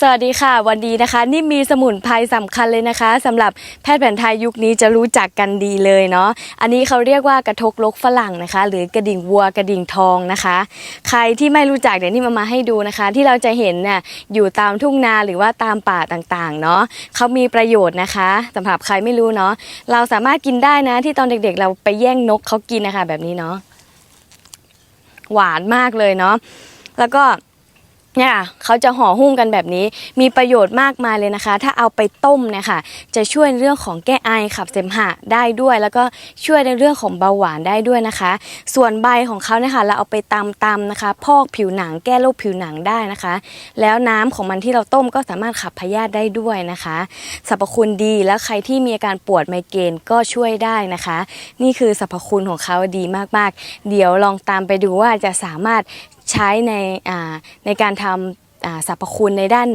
สวัสดีค่ะ วันนี้นะคะ นี่มีสมุนไพรสำคัญเลยนะคะสำหรับแพทย์แผนไทยยุคนี้จะรู้จักกันดีเลยเนาะอันนี้เขาเรียกว่ากระทกลกฝรั่งนะคะ หรือกระดิ่งวัวกระดิ่งทองนะคะ ใครที่ไม่รู้จักเดี๋ยวนี่มามาให้ดูนะคะ ที่เราจะเห็นเนี่ยอยู่ตามทุ่งนาหรือว่าตามป่าต่างๆเนาะเขามีประโยชน์นะคะสำหรับใครไม่รู้เนาะเราสามารถกินได้นะ ที่ตอนเด็กๆ เราไปแย่งนกเขากินนะคะ แบบนี้เนาะหวานมากเลยเนาะแล้วก็ เนี่ยเขาจะห่อหุ้มกันแบบนี้มีประโยชน์มากมายเลยนะคะ ถ้าเอาไปต้มเนี่ยค่ะ จะช่วยเรื่องของแก้ไอขับเสมหะได้ด้วย แล้วก็ช่วยในเรื่องของเบาหวานได้ด้วยนะคะ ส่วนใบของเขาเนี่ยค่ะเราเอาไปตำตำนะคะ พอกผิวหนังแก้โรคผิวหนังได้นะคะ แล้วน้ำของมันที่เราต้มก็สามารถขับพยาธิได้ด้วยนะคะสรรพคุณดีแล้วใครที่มีอาการปวดไมเกรนก็ช่วยได้นะคะ นี่คือสรรพคุณของเขาดีมากๆ เดี๋ยวลองตามไปดูว่าจะสามารถ ใช้ในในการทำอ่าสรรพคุณในด้าน